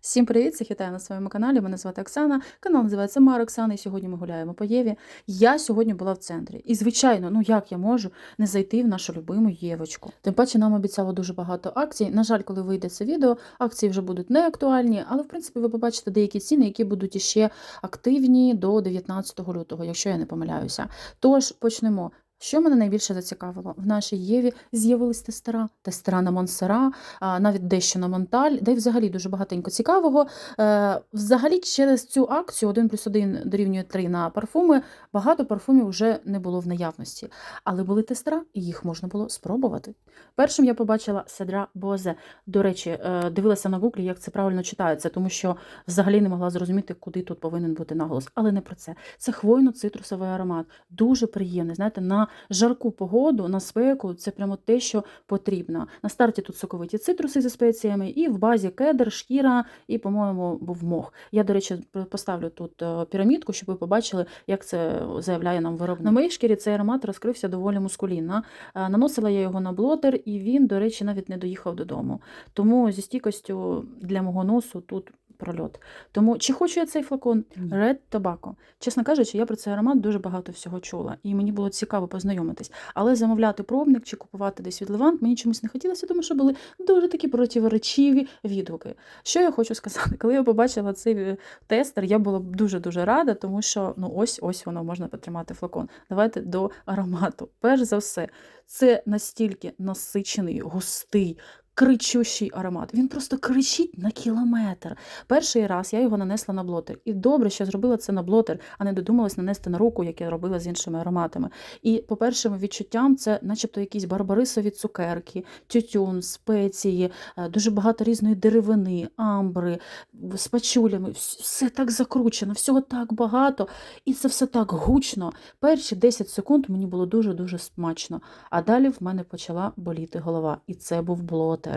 Всім привіт! Всіх вітаю на своєму каналі. Мене звати Оксана. Канал називається Мар Оксана, і сьогодні ми гуляємо по Єві. Я сьогодні була в центрі. І, звичайно, ну як я можу не зайти в нашу любиму Євочку. Тим паче нам обіцяло дуже багато акцій. На жаль, коли вийде це відео, акції вже будуть не актуальні, але в принципі ви побачите деякі ціни, які будуть іще активні до 19 лютого, якщо я не помиляюся. Тож почнемо. Що мене найбільше зацікавило? В нашій Єві з'явились тестера, тестера на Монсера, навіть дещо на Монталь, де взагалі дуже багатенько цікавого. Е, Взагалі, через цю акцію 1 плюс 1 дорівнює 3 на парфуми, багато парфумів вже не було в наявності. Але були тестера, і їх можна було спробувати. Першим я побачила Седра Бозе. До речі, е, дивилася на гуглі, як це правильно читається, тому що взагалі не могла зрозуміти, куди тут повинен бути наголос. Але не про це. Це хвойно-цитрусовий аромат. Дуже приємний. Знаєте, на жарку погоду, на спеку це прямо те, що потрібно. На старті тут соковиті цитруси зі спеціями, і в базі кедр, шкіра, і, по-моєму, був мох. Я, до речі, поставлю тут е, пірамідку, щоб ви побачили, як це заявляє нам виробник. На моїй шкірі цей аромат розкрився доволі мускулінно. Е, Наносила я його на блотер, і він, до речі, навіть не доїхав додому. Тому зі стійкостю для мого носу тут. Прольот. Тому чи хочу я цей флакон. Red Tobacco? Чесно кажучи, я про цей аромат дуже багато всього чула, і мені було цікаво познайомитись. Але замовляти пробник чи купувати десь від Левант мені чомусь не хотілося, тому що були дуже такі противоречиві відгуки. Що я хочу сказати? Коли я побачила цей е, тестер, я була дуже дуже рада, тому що ну ось ось воно можна потримати флакон. Давайте до аромату. Перш за все, це настільки насичений, густий. Кричущий аромат. Він просто кричить на кілометр. Перший раз я його нанесла на блотер. І добре, що зробила це на блотер, а не додумалась нанести на руку, як я робила з іншими ароматами. І по першим відчуттям це, начебто, якісь барбарисові цукерки, тютюн, спеції, е, дуже багато різної деревини, амбри, з пачулями. Все так закручено, всього так багато, і це все так гучно. Перші 10 секунд мені було дуже-дуже смачно. А далі в мене почала боліти голова. І це був блотер.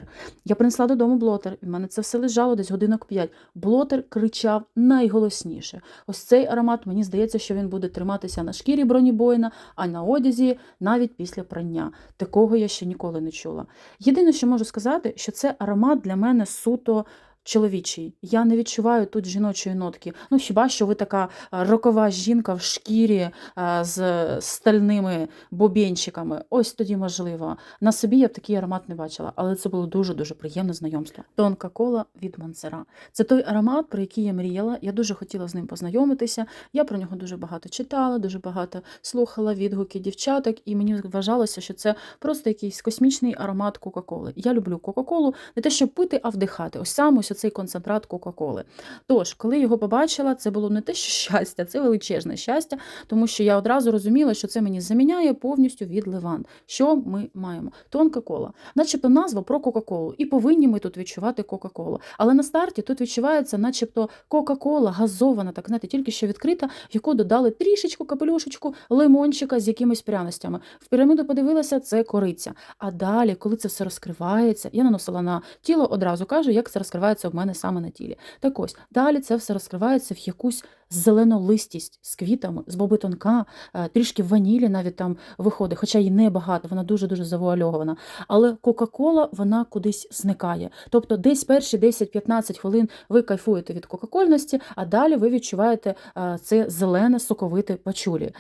Я принесла додому блотер, в мене це все лежало десь годинок 5. Блотер кричав найголосніше. Ось цей аромат, мені здається, що він буде триматися на шкірі бронібойна, а на одязі навіть після прання. Такого я ще ніколи не чула. Єдине, що можу сказати, що це аромат для мене суто. Чоловічий, я не відчуваю тут жіночої нотки. Ну хіба що ви така е, рокова жінка в шкірі е, з стальними бобінчиками? Ось тоді можливо. На собі я б такий аромат не бачила, але це було дуже дуже приємне знайомство. Тонка кола від Монсера. Це той аромат, про який я мріяла. Я дуже хотіла з ним познайомитися. Я про нього дуже багато читала, дуже багато слухала відгуки дівчаток, і мені вважалося, що це просто якийсь космічний аромат Кока-Коли. Я люблю Кока-Колу не те, щоб пити, а вдихати. Ось саме ось цей концентрат Кока-Коли. Тож, коли його побачила, це було не те, що щастя, це величезне щастя, тому що я одразу розуміла, що це мені заміняє повністю від Левант. Що ми маємо? Тонка кола, начебто назва про Кока-Колу, і повинні ми тут відчувати Кока-Колу. Але на старті тут відчувається, начебто, Кока-Кола газована, так знаєте, тільки що відкрита, в яку додали трішечку капелюшечку лимончика з якимись пряностями. В піраміду подивилася, це кориця. А далі, коли це все розкривається, я наносила на тіло, одразу кажу, як це розкривається в мене саме на тілі. Так ось, далі це все розкривається в якусь зеленолистість з квітами, з боби тонка, е, трішки ванілі навіть там виходить, хоча її небагато, вона дуже-дуже завуальована. Але Кока-Кола вона кудись зникає. Тобто десь перші 10-15 хвилин ви кайфуєте від кока-кольності, а далі ви відчуваєте е, це зелене соковите пачулі.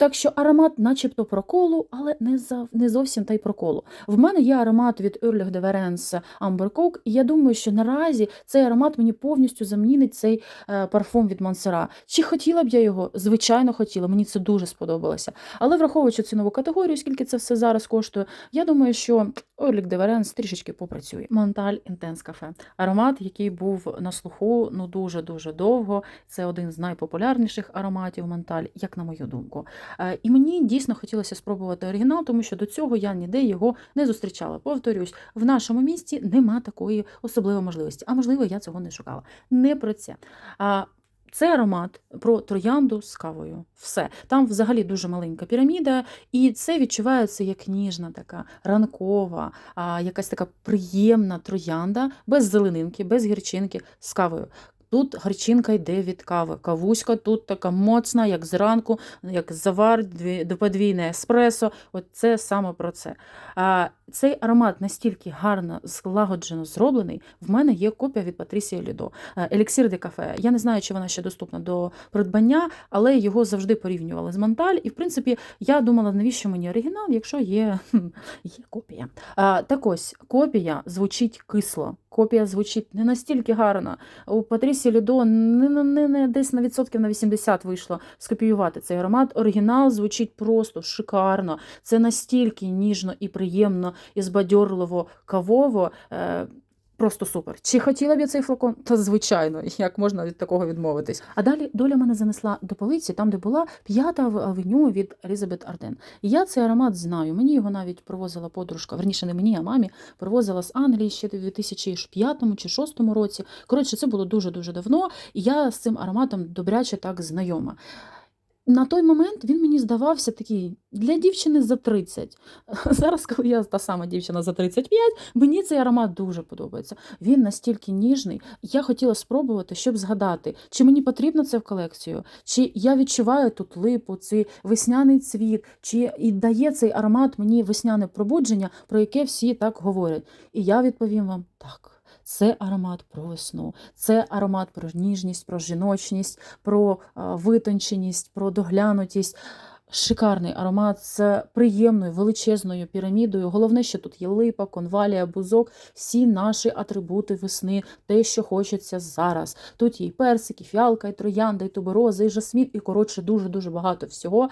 Так що аромат, начебто про колу, але не, за, не зовсім та й про колу. В мене є аромат від Early de Verence Amber Coke, і я думаю, що наразі цей аромат мені повністю замінить цей е, парфум від Монсера. Чи хотіла б я його? Звичайно, хотіла. Мені це дуже сподобалося. Але враховуючи цінову категорію, скільки це все зараз коштує, я думаю, що Early de трішечки попрацює. Монталь Intense Cafe. Аромат, який був на слуху ну дуже-дуже довго. Це один з найпопулярніших ароматів Монталь, як на мою думку. Е, І мені дійсно хотілося спробувати оригінал, тому що до цього я ніде його не зустрічала. Повторюсь, в нашому місті нема такої особливої можливості. А можливо, я цього не шукала. Не про це. Це аромат про троянду з кавою. Все. Там взагалі дуже маленька піраміда, і це відчувається як ніжна, така ранкова, якась така приємна троянда, без зеленинки, без гірчинки з кавою. Тут гарчинка йде від кави. Кавуська тут така моцна, як зранку, як завар, дві- подвійне еспресо. От це саме про це. А, цей аромат настільки гарно злагоджено зроблений. В мене є копія від Патрісії Лідо. Е, Еліксір де кафе. Я не знаю, чи вона ще доступна до придбання, але його завжди порівнювали з Монталь. І, в принципі, я думала, навіщо мені оригінал, якщо є, є копія. А, так ось, копія звучить кисло. Копія звучить не настільки гарно. У Патрісі Лідо не, не, не, не десь на відсотків на 80 вийшло скопіювати цей аромат. Оригінал звучить просто шикарно. Це настільки ніжно і приємно, і збадьорливо кавово. Просто супер. Чи хотіла б я цей флакон? Та звичайно, як можна від такого відмовитись. А далі доля мене занесла до полиці, там, де була п'ята авеню від Елізабет Арден. І я цей аромат знаю. Мені його навіть привозила подружка, верніше не мені, а мамі. Привозила з Англії ще в 2005 чи 2006 році. Коротше, це було дуже-дуже давно, і я з цим ароматом добряче так знайома. На той момент він мені здавався такий для дівчини за 30. Зараз, коли я та сама дівчина за 35, мені цей аромат дуже подобається. Він настільки ніжний. Я хотіла спробувати, щоб згадати, чи мені потрібно це в колекцію, чи я відчуваю тут липу, цей весняний цвіт, чи і дає цей аромат мені весняне пробудження, про яке всі так говорять. І я відповім вам так. Це аромат про весну, це аромат про ніжність, про жіночність, про витонченість, про доглянутість. Шикарний аромат з приємною величезною пірамідою. Головне, що тут є липа, конвалія, бузок, всі наші атрибути весни, те, що хочеться зараз. Тут є і персик, і фіалка, і троянда, і тубероза, і жасмін, і коротше, дуже-дуже багато всього,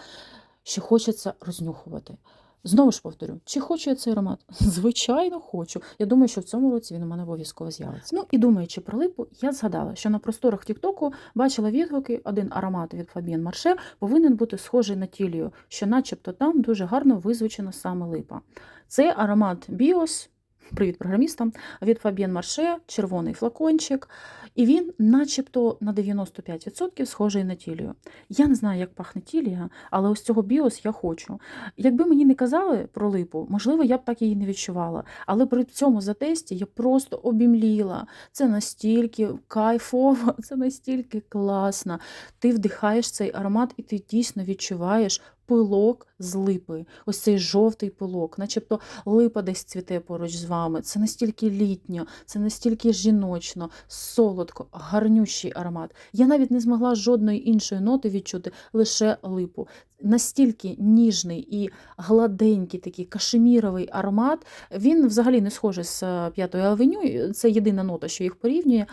що хочеться рознюхувати. Знову ж повторю, чи хочу я цей аромат? Звичайно, хочу. Я думаю, що в цьому році він у мене обов'язково з'явиться. Ну і думаючи про липу, я згадала, що на просторах Тіктоку бачила відгуки, один аромат від Фабіан Марше повинен бути схожий на тілію, що начебто там дуже гарно визвучена саме липа. Це аромат Біос. Привіт програмістам від Фабіен Марше, червоний флакончик, і він, начебто, на 95% схожий на тілію. Я не знаю, як пахне тілія, але ось цього біос я хочу. Якби мені не казали про липу, можливо, я б так її не відчувала. Але при цьому затесті я просто обімліла. Це настільки кайфово, це настільки класно. Ти вдихаєш цей аромат, і ти дійсно відчуваєш. Пилок з липи, ось цей жовтий пилок, начебто липа десь цвіте поруч з вами. Це настільки літньо, це настільки жіночно, солодко, гарнющий аромат. Я навіть не змогла жодної іншої ноти відчути, лише липу. Настільки ніжний і гладенький такий кашеміровий аромат. Він взагалі не схожий з е, п'ятою авеню. Це єдина нота, що їх порівнює,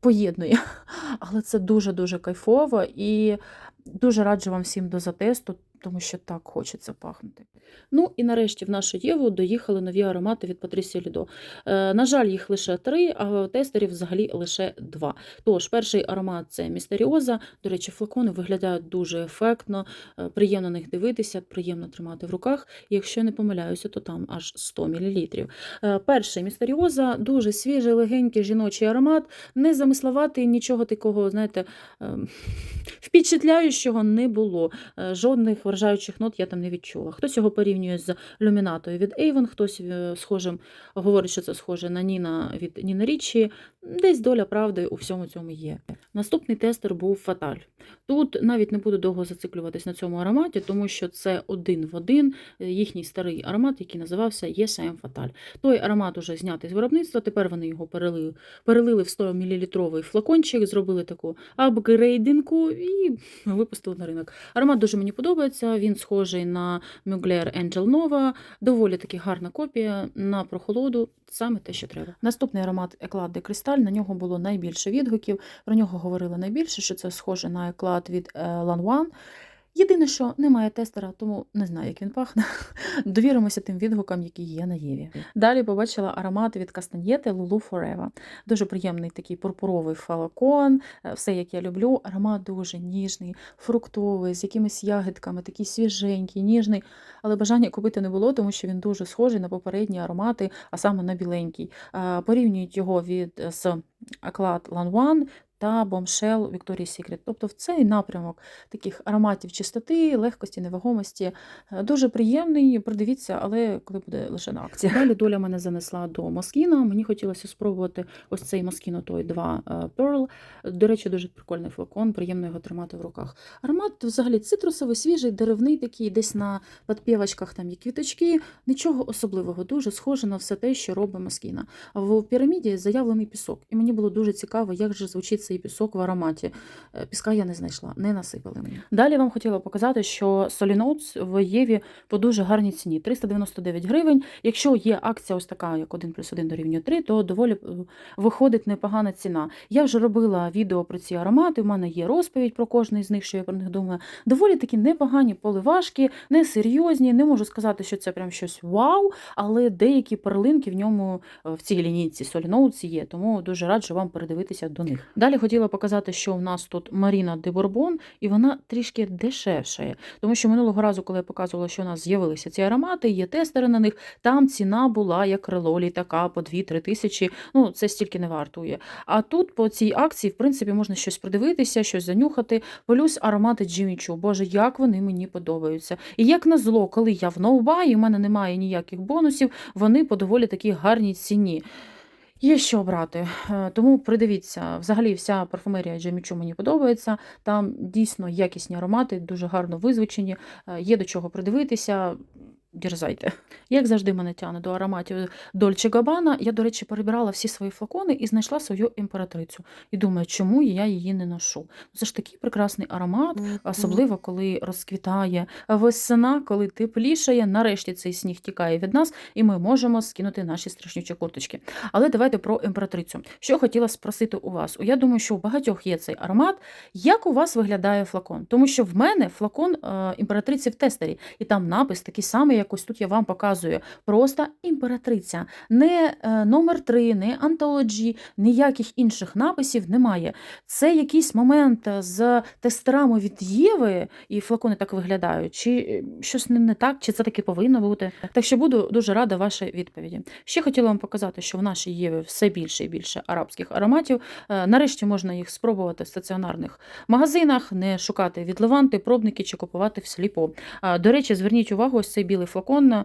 поєднує. Але це дуже-дуже кайфово і дуже раджу вам всім до затесту, тому що так хочеться пахнути. Ну і нарешті в нашу Єву доїхали нові аромати від Патрісі Лідо. Е, на жаль, їх лише три, а тестерів взагалі лише два. Тож, перший аромат це Містеріоза. До речі, флакони виглядають дуже ефектно, е, приємно на них дивитися, приємно тримати в руках. Якщо не помиляюся, то там аж 100 мл. Е, перший Містеріоза дуже свіжий, легенький жіночий аромат, не замисловатий, нічого такого, знаєте, ем, впечатляючого не було. Е, Жодних вражаючих нот я там не відчула. Хтось його порівнює з люмінатою від Avon, хтось е, схожим говорить, що це схоже на Ніна від Ніна Річі. Десь доля правди у всьому цьому є. Наступний тестер був Фаталь. Тут навіть не буду довго зациклюватись на цьому ароматі, тому що це один в один е, їхній старий аромат, який називався ESM Фаталь. Той аромат уже знятий з виробництва, тепер вони його перелили, перелили в 100 мл флакончик, зробили таку апгрейдинку і випустили на ринок. Аромат дуже мені подобається, він схожий на Mugler Angel Nova, доволі таки гарна копія на прохолоду, саме те, що треба. Наступний аромат Еклад де Кристаль, на нього було найбільше відгуків, про нього говорили найбільше, що це схоже на еклад від е, Lanwan. Єдине, що немає тестера, тому не знаю, як він пахне. Довіримося тим відгукам, які є на Єві. Далі побачила аромат від Кастаньєти Lulu Forever. Дуже приємний такий пурпуровий фалакон, е, все як я люблю. Аромат дуже ніжний, фруктовий, з якимись ягідками, такий свіженький, ніжний. Але бажання купити не було, тому що він дуже схожий на попередні аромати, а саме на біленький. Е, Порівнюють його від з Аклад Lanwan. Та Bombshell Victoria's Secret. Тобто в цей напрямок таких ароматів чистоти, легкості, невагомості. Е, Дуже приємний, придивіться, але коли буде лише на акції. Далі доля мене занесла до Moschino. Мені хотілося спробувати ось цей Moschino той 2 е, Pearl. До речі, дуже прикольний флакон, приємно його тримати в руках. Аромат взагалі цитрусовий, свіжий, деревний такий, десь на підпівочках там є квіточки. Нічого особливого, дуже схоже на все те, що робить Москіна. В піраміді заявлений пісок. І мені було дуже цікаво, як же звучить цей пісок в ароматі. Е, Піска я не знайшла, не насипали мені. Далі вам хотіла показати, що Solly в Єві по дуже гарній ціні 399 гривень. Якщо є акція ось така, як 1 плюс 1 дорівнює 3, то доволі е, виходить непогана ціна. Я вже робила відео про ці аромати, в мене є розповідь про кожний з них, що я про них думаю. Доволі такі непогані поливашки, не серйозні. Не можу сказати, що це прям щось вау, але деякі перлинки в ньому е, в цій лінійці Solly є, тому дуже раджу вам передивитися до них. Далі хотіла показати, що у нас тут Маріна де Борбон, і вона трішки дешевшає. Тому що минулого разу, коли я показувала, що у нас з'явилися ці аромати, є тестери на них, там ціна була як крило літака по 2-3 тисячі. Ну, це стільки не вартує. А тут по цій акції, в принципі, можна щось придивитися, щось занюхати. Плюс аромати Choo. Боже, як вони мені подобаються. І як назло, коли я в ноубаї, у мене немає ніяких бонусів, вони по доволі такій гарній ціні. Є що обрати, Е, тому придивіться. Взагалі, вся парфумерія Джемічу мені подобається. Там дійсно якісні аромати, дуже гарно визвучені, е, є до чого придивитися. Дерзайте. Як завжди, мене тягне до ароматів Дольче Габана. Я, до речі, перебирала всі свої флакони і знайшла свою імператрицю. І думаю, чому я її не ношу. Це ж такий прекрасний аромат, особливо коли розквітає весна, коли теплішає. Нарешті цей сніг тікає від нас, і ми можемо скинути наші страшнючі курточки. Але давайте про імператрицю. Що хотіла спросити у вас? Я думаю, що у багатьох є цей аромат. Як у вас виглядає флакон? Тому що в мене флакон е, імператриці в тестері, і там напис такий самий, як ось тут я вам показую. Просто імператриця. Не е, номер 3, не антологі, ніяких інших написів немає. Це якийсь момент з тестерами від Єви, і флакони так виглядають, чи е, щось не, так, чи це таки повинно бути. Так що буду дуже рада вашій відповіді. Ще хотіла вам показати, що в нашій Єві все більше і більше арабських ароматів. Е, Нарешті можна їх спробувати в стаціонарних магазинах, не шукати відливанти, пробники чи купувати всліпо. До речі, зверніть увагу, ось цей білий флакон, е,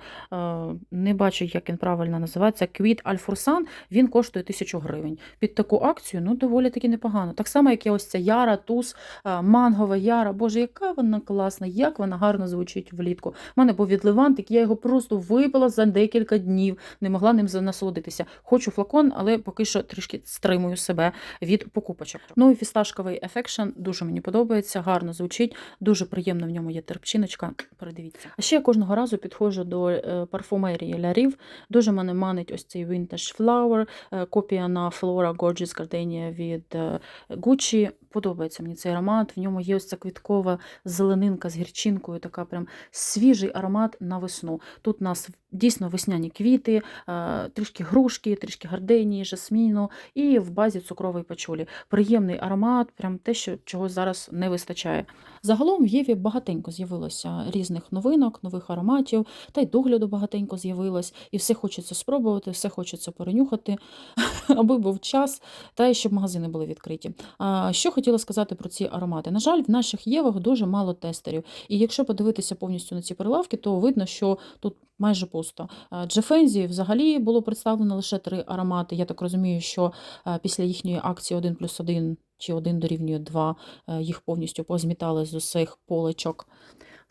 не бачу, як він правильно називається, Квіт Альфурсан, він коштує 1000 гривень. Під таку акцію ну, доволі таки непогано. Так само, як і ось ця Яра, Туз, е, мангова Яра. Боже, яка вона класна, як вона гарно звучить влітку. У мене був відливантик, я його просто випила за декілька днів, не могла ним насолодитися. Хочу флакон, але поки що трішки стримую себе від покупочок. Ну і фісташковий Affection дуже мені подобається, гарно звучить, дуже приємно в ньому є терпчиночка. Передивіться. А ще я кожного разу підходжу до е, парфумерії Лярів. Дуже мене манить ось цей Vintage Flower, е, копія на Flora Gorgeous Gardenia від е, Gucci. Подобається мені цей аромат. В ньому є ось ця квіткова зеленинка з гірчинкою, така прям свіжий аромат на весну. Тут у нас дійсно весняні квіти, трішки грушки, трішки гарденії, жасміну і в базі цукрової пачулі. Приємний аромат, прям те, що чого зараз не вистачає. Загалом в Єві багатенько з'явилося різних новинок, нових ароматів, та й догляду багатенько з'явилось, і все хочеться спробувати, все хочеться перенюхати, аби був час, та й щоб магазини були відкриті. А що хотіла сказати про ці аромати? На жаль, в наших Євах дуже мало тестерів. І якщо подивитися повністю на ці прилавки, то видно, що тут майже пусто. Джефензі взагалі було представлено лише три аромати. Я так розумію, що після їхньої акції 1 плюс 1 чи 1 дорівнює 2 е, їх повністю позмітали з усіх поличок.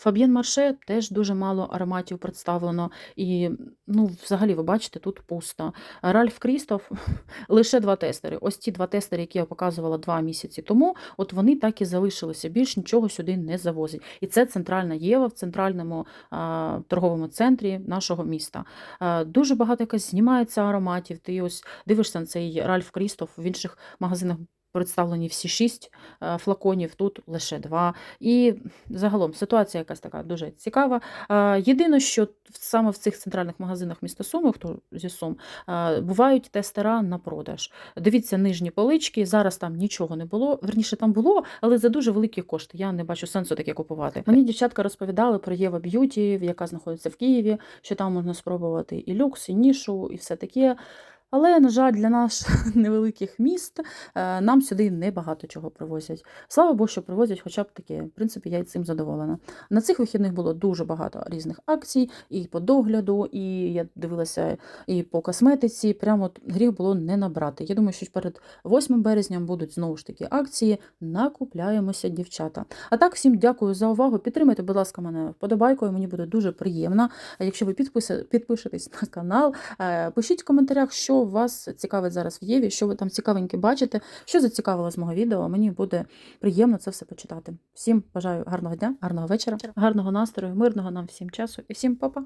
Фаб'єн Марше теж дуже мало ароматів представлено. І, ну, взагалі, ви бачите, тут пусто. Ральф Крістоф лише два тестери. Ось ті два тестери, які я показувала два місяці тому, от вони так і залишилися. Більш нічого сюди не завозять. І це центральна Єва в центральному а, торговому центрі нашого міста. А, дуже багато якось знімається ароматів. Ти ось дивишся на цей Ральф Крістоф в інших магазинах. Представлені всі шість е, флаконів, тут лише два. І загалом ситуація якась така дуже цікава. Е, Єдине, що саме в цих центральних магазинах міста Суми, хто зі Сум, е, бувають тестера на продаж. Дивіться нижні полички. Зараз там нічого не було. Верніше там було, але за дуже великі кошти. Я не бачу сенсу таке купувати. Мені дівчатка розповідали про Єва Б'юті, яка знаходиться в Києві, що там можна спробувати і люкс, і нішу, і все таке. Але, на жаль, для наших невеликих міст е, нам сюди небагато чого привозять. Слава Богу, що привозять хоча б таке. В принципі, я й цим задоволена. На цих вихідних було дуже багато різних акцій, і по догляду, і я дивилася і по косметиці. Прямо гріх було не набрати. Я думаю, що перед 8 березня будуть знову ж таки акції. Накупляємося, дівчата. А так, всім дякую за увагу. Підтримайте, будь ласка, мене вподобайкою. Мені буде дуже приємно. Якщо ви підпишетесь на канал, е, пишіть в коментарях, що вас цікавить зараз в Єві, що ви там цікавеньке бачите, що зацікавило з мого відео. Мені буде приємно це все почитати. Всім бажаю гарного дня, гарного вечора, гарного настрою, мирного нам всім часу і всім па-па!